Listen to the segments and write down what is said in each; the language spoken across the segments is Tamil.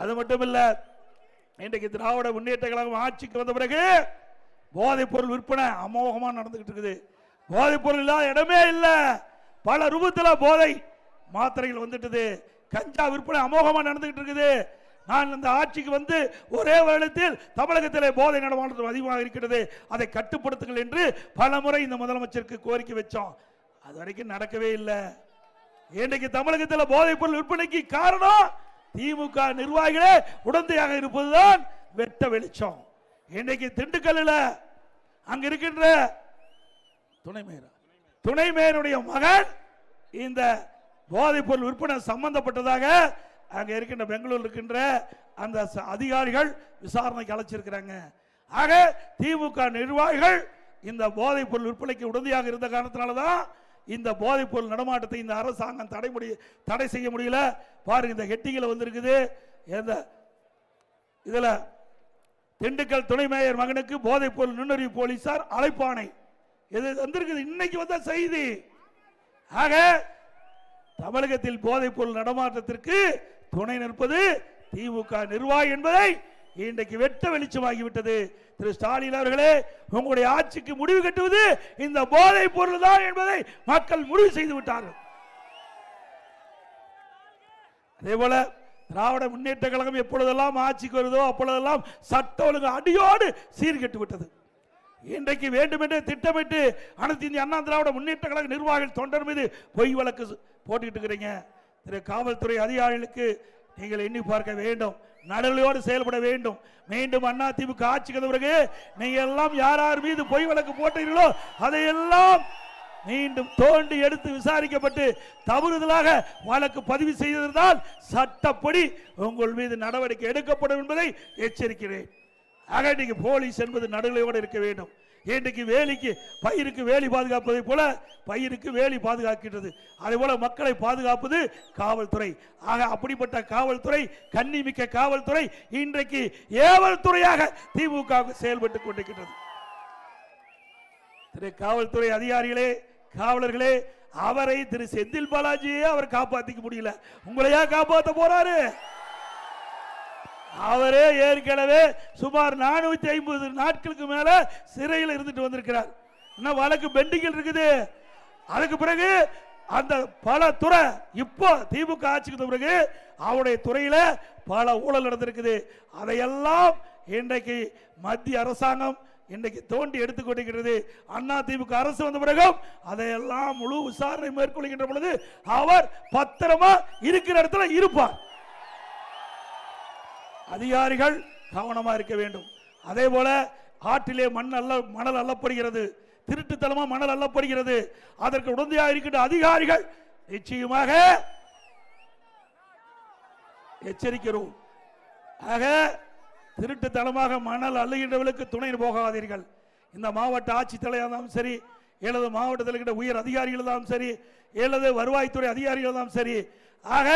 அது மட்டும் இல்லை இன்றைக்கு திராவிட முன்னேற்ற கழகம் ஆட்சிக்கு வந்த பிறகு போதைப் பொருள் விற்பனை அமோகமாக நடந்துகிட்டு இருக்குது. போதைப் பொருள் இல்லாத இடமே இல்லை. பல ரூபத்தில் போதை மாத்திரைகள் வந்துட்டுது. கஞ்சா விற்பனை அமோகமாக நடந்துகிட்டு இருக்குது. நான் இந்த ஆட்சிக்கு வந்து ஒரே வருடத்தில் தமிழகத்தில் போதை நடமாட்டம் அதிகமாக இருக்கிறது. அதை கட்டுப்படுத்துங்கள் என்று பல முறை இந்த முதலமைச்சருக்கு கோரிக்கை வச்சோம். அது வரைக்கும் நடக்கவே இல்லை. இன்றைக்கு தமிழகத்தில் போதைப் பொருள் விற்பனைக்கு காரணம் திமுக நிர்வாகிகளே உடந்தையாக இருப்பதுதான் வெட்ட வெளிச்சம். இன்னைக்கு திண்டுக்கல்லில் அங்க இருக்கின்ற துணை மேயர்? துணை மேயருடைய மகன் இந்த போதைப் பொருள் விற்பனை சம்பந்தப்பட்டதாக அங்க இருக்கின்ற பெங்களூர் இருக்கின்ற அந்த அதிகாரிகள் விசாரணைக்கு அழைச்சிருக்கிறாங்க. ஆக திமுக நிர்வாகிகள் இந்த போதைப் பொருள் விற்பனைக்கு உடந்தையாக இருந்த காரணத்தினால தான் இந்த போதைப் பொருள் நடமாட்டத்தை இந்த அரசாங்கம் தடை முடிய தடை செய்ய முடியல. பாருங்க இந்த ஹெட்டிங்கில் வந்திருக்குது. எந்த இதில் திண்டுக்கல் துணை மேயர் மகனுக்கு போதைப் பொருள் நுண்ணறிவு போலீசார் அழைப்பானை இது வந்திருக்குது. இன்னைக்கு வந்த செய்தி. ஆக தமிழகத்தில் போதைப் பொருள் நடமாட்டத்திற்கு துணை நிற்பது திமுக நிர்வாகி என்பதை இன்றைக்கு வெட்ட வெளிச்சமாகிவிட்டது. திரு ஸ்டாலின் அவர்களே உங்களுடைய ஆட்சிக்கு முடிவு கட்டுவது இந்த போதைப் பொருள் தான் என்பதை மக்கள் முடிவு செய்து விட்டார்கள். அதே போல திராவிட முன்னேற்ற கழகம் எப்பொழுதெல்லாம் ஆட்சிக்கு வருதோ அப்பொழுதெல்லாம் சட்ட ஒழுங்கு அடியோடு சீர்கெட்டு விட்டது. இன்றைக்கு வேண்டுமென்றே திட்டமிட்டு அனைத்து இந்திய அண்ணா திராவிட முன்னேற்ற கழக நிர்வாகிகள் தொண்டர் மீது பொய் வழக்கு போட்டுக்கிட்டு இருக்கிறீங்க. திரு காவல்துறை அதிகாரிகளுக்கு நீங்கள் எண்ணி பார்க்க வேண்டும். நடுநிலையோடு செயல்பட வேண்டும். மீண்டும் அண்ணா திமுக ஆட்சிக்கு பிறகு நீங்க எல்லாம் யார் யார் மீது பொய் வழக்கு போட்டீர்களோ அதையெல்லாம் மீண்டும் தோண்டி எடுத்து விசாரிக்கப்பட்டு தவறுதலாக வழக்கு பதிவு செய்திருந்தால் சட்டப்படி உங்கள் மீது நடவடிக்கை எடுக்கப்படும் என்பதை எச்சரிக்கிறேன். ஆக நீங்க போலீஸ் என்பது நடுநிலையோடு இருக்க வேண்டும். இன்றைக்கு வேலிக்கு பயிருக்கு வேலி பாதுகாப்பதை போல பயிருக்கு வேலி பாதுகாக்கின்றது. அதே போல மக்களை பாதுகாப்பது காவல்துறை. ஆக அப்படிப்பட்ட காவல்துறை கண்ணிமிக்க காவல்துறை இன்றைக்கு ஏவல் துறையாக திமுக செயல்பட்டுக் கொண்டிருக்கின்றது. திரு காவல்துறை அதிகாரிகளே காவலர்களே அவரை திரு செந்தில் பாலாஜியே அவர் காப்பாத்திக்க முடியல. உங்களையா காப்பாத்த போறாரு? அவரே ஏற்கனவே சுமார் நானூத்தி ஐம்பது நாட்களுக்கு மேல சிறையில் இருந்துட்டு வந்திருக்கிறார். இன்னும் வழக்கு பெண்டிங்கில் இருக்குது? அதுக்கு பிறகு அந்த பல துறை இப்போ திமுக ஆட்சிக்கு பிறகு அவருடைய துறையில பல ஊழல் நடந்திருக்குது. அதையெல்லாம் இன்றைக்கு மத்திய அரசாங்கம் இன்றைக்கு தோண்டி எடுத்துக்கொண்டிருக்கிறது அண்ணா திமுக அரசு வந்த பிறகும் அதையெல்லாம் முழு விசாரணை மேற்கொள்கின்ற பொழுது அவர் பத்திரமா இருக்கிற இடத்துல இருப்பார். அதிகாரிகள் கவனமாக இருக்க வேண்டும். அதே போல ஆற்றிலே மண் அல்ல மணல் அள்ளப்படுகிறது திருட்டுத்தனமாக மணல் அள்ளப்படுகிறது அதற்கு உடந்தையாக இருக்கின்ற அதிகாரிகள் நிச்சயமாக எச்சரிக்கிறோம். ஆக திருட்டுத்தனமாக மணல் அள்ளுகின்றவர்களுக்கு துணை போகாதீர்கள். இந்த மாவட்ட ஆட்சித்தலையாக இருந்தாலும் சரி எனது மாவட்டத்தில் இருக்கின்ற உயர் அதிகாரிகள் இருந்தாலும் சரி எனது வருவாய்த்துறை அதிகாரிகள் இருந்தாலும் சரி ஆக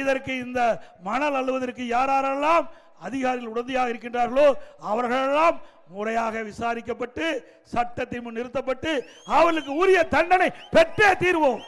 இதற்கு இந்த மணல் அள்ளுவதற்கு யாரெல்லாம் அதிகாரிகள் உடந்தையாக இருக்கின்றார்களோ அவர்களெல்லாம் முறையாக விசாரிக்கப்பட்டு சட்டத்தின் முன் நிறுத்தப்பட்டு அவர்களுக்கு உரிய தண்டனை பெற்றே தீர்வோம்.